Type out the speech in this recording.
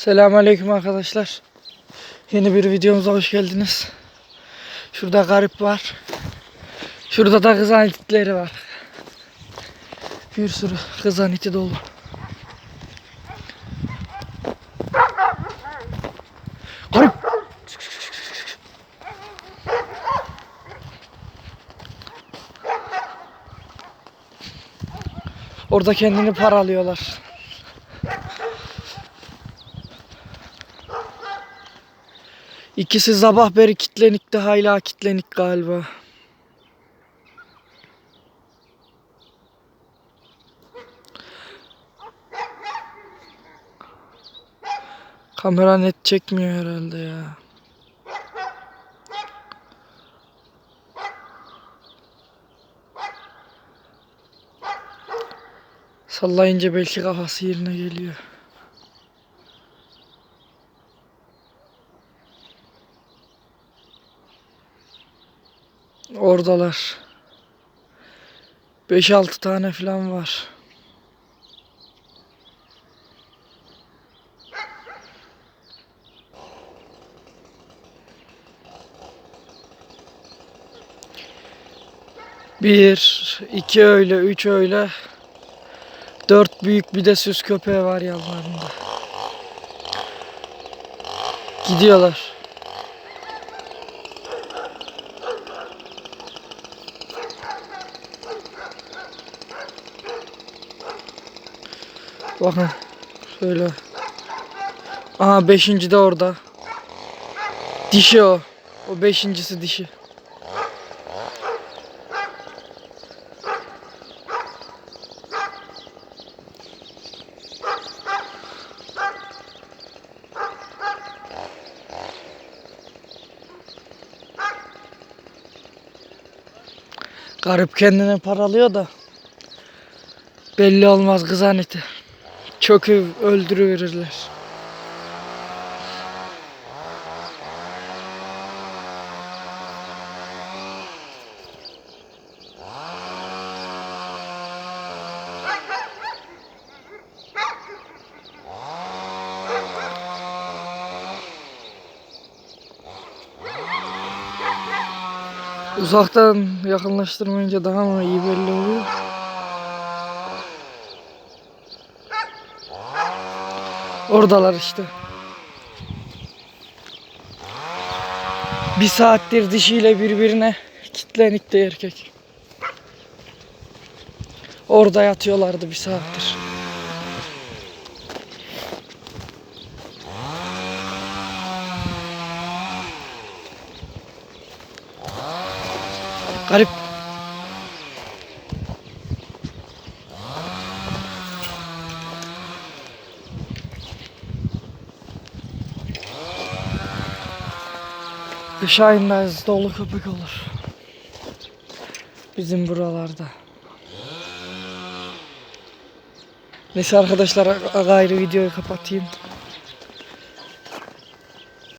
Selamünaleyküm arkadaşlar. Yeni bir videomuza hoş geldiniz. Şurada garip var. Şurada da kızan itleri var. Bir sürü kızan iti dolu. Garip. Orada kendini paralıyorlar. İkisi sabah beri kitlenikti hala kitlenik galiba. Kamera net çekmiyor herhalde ya. Sallayınca belki kafası yerine geliyor. Oradalar. 5-6 tane falan var. Bir, iki öyle, üç öyle. Dört büyük bir de süs köpeği var yanlarında. Gidiyorlar. Bakın şöyle. Aha beşinci de orada. Dişi o. O beşincisi dişi. Garip kendini paralıyor da. Belli olmaz kızan iti. Çökü öldürüverirler. Uzaktan yakınlaştırmayınca daha mı iyi belli oluyor? Oradalar işte. Bir saattir dişiyle birbirine kitlenikti erkek. Orada yatıyorlardı bir saattir. Garip. Kış ayındayız dolu köpek olur. Bizim buralarda. Neyse arkadaşlar gayrı videoyu kapatayım.